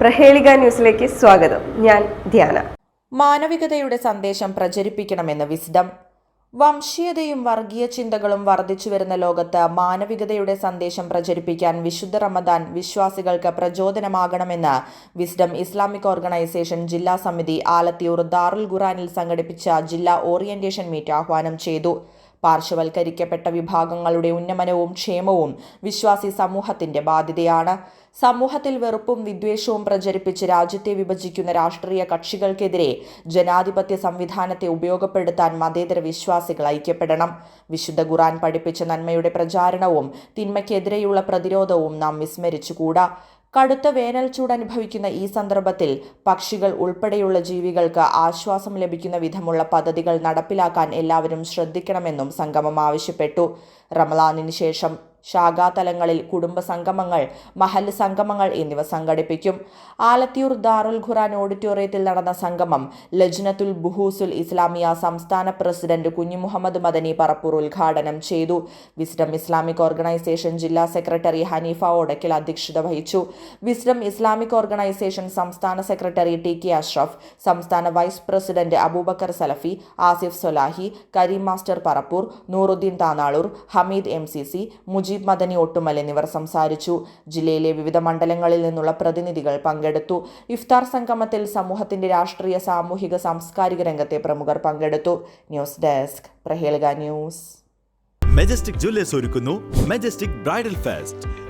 പ്രഹേളിക ന്യൂസിലേക്ക് സ്വാഗതം. ഞാൻ ധ്യാന. മാനവികതയുടെ സന്ദേശം പ്രചരിപ്പിക്കണമെന്ന് വിസ്ഡം. വംശീയതയും വർഗീയ ചിന്തകളും വർദ്ധിച്ചു വരുന്ന ലോകത്ത് മാനവികതയുടെ സന്ദേശം പ്രചരിപ്പിക്കാൻ വിശുദ്ധ റമദാൻ വിശ്വാസികൾക്ക് പ്രചോദനമാകണമെന്ന് വിസ്ഡം ഇസ്ലാമിക് ഓർഗനൈസേഷൻ ജില്ലാ സമിതി ആലത്തിയൂർ ദാറുൽ ഖുറാനിൽ സംഘടിപ്പിച്ച ജില്ലാ ഓറിയന്റേഷൻ മീറ്റ് ആഹ്വാനം ചെയ്തു. പാർശ്വവൽക്കരിക്കപ്പെട്ട വിഭാഗങ്ങളുടെ ഉന്നമനവും ക്ഷേമവും വിശ്വാസി സമൂഹത്തിന്റെ ബാധ്യതയാണ്. സമൂഹത്തിൽ വെറുപ്പും വിദ്വേഷവും പ്രചരിപ്പിച്ച് രാജ്യത്തെ വിഭജിക്കുന്ന രാഷ്ട്രീയ കക്ഷികൾക്കെതിരെ ജനാധിപത്യ സംവിധാനത്തെ ഉപയോഗപ്പെടുത്താൻ മതേതര വിശ്വാസികൾ ഐക്യപ്പെടണം. വിശുദ്ധ ഖുറാൻ പഠിപ്പിച്ച നന്മയുടെ പ്രചാരണവും തിന്മയ്ക്കെതിരെയുള്ള പ്രതിരോധവും നാം വിസ്മരിച്ചുകൂടാ. കടുത്ത വേനൽ ചൂട് അനുഭവിക്കുന്ന ഈ സന്ദർഭത്തിൽ പക്ഷികൾ ഉൾപ്പെടെയുള്ള ജീവികൾക്ക് ആശ്വാസം ലഭിക്കുന്ന വിധമുള്ള പദ്ധതികൾ നടപ്പിലാക്കാൻ എല്ലാവരും ശ്രദ്ധിക്കണമെന്നും സംഗമം ആവശ്യപ്പെട്ടു. റമലാനിന് ശേഷം ശാഖാതലങ്ങളിൽ കുടുംബ സംഗമങ്ങൾ മഹൽ സംഗമങ്ങൾ എന്നിവ സംഘടിപ്പിക്കും. ആലത്തിയൂർ ദാറുൽ ഖുറാൻ ഓഡിറ്റോറിയത്തിൽ നടന്ന സംഗമം ലജ്നത്തുൽ ബുഹൂസുൽ ഇസ്ലാമിയ സംസ്ഥാന പ്രസിഡന്റ് കുഞ്ഞു മുഹമ്മദ് മദനി പറപ്പൂർ ഉദ്ഘാടനം ചെയ്തു. വിസ്ഡം ഇസ്ലാമിക് ഓർഗനൈസേഷൻ ജില്ലാ സെക്രട്ടറി ഹനീഫ ഓടക്കിൽ അധ്യക്ഷത വഹിച്ചു. വിസ്ഡം ഇസ്ലാമിക് ഓർഗനൈസേഷൻ സംസ്ഥാന സെക്രട്ടറി ടി കെ അഷ്റഫ് സംസ്ഥാന vice president Abubakar Salafi Asif Solahi Karim master Parappur Nooruddin Tanalur Hamid M C C Mujeeb Madani Ottumal എന്നിവർ സംസാരിച്ചു. ജില്ലയിലെ വിവിധ മണ്ഡലങ്ങളിൽ നിന്നുള്ള പ്രതിനിധികൾ പങ്കെടുത്തു. ഇഫ്താർ സംഗമത്തിൽ സമൂഹത്തിന്റെ രാഷ്ട്രീയ സാമൂഹിക സാംസ്കാരിക രംഗത്തെ പ്രമുഖർ പങ്കെടുത്തു. ന്യൂസ് ഡെസ്ക് പ്രഹേൽഗ ന്യൂസ്. മെജസ്റ്റിക് ജ്വല്ലേഴ്സ് ഒരുക്കുന്നു. Majestic bridal fest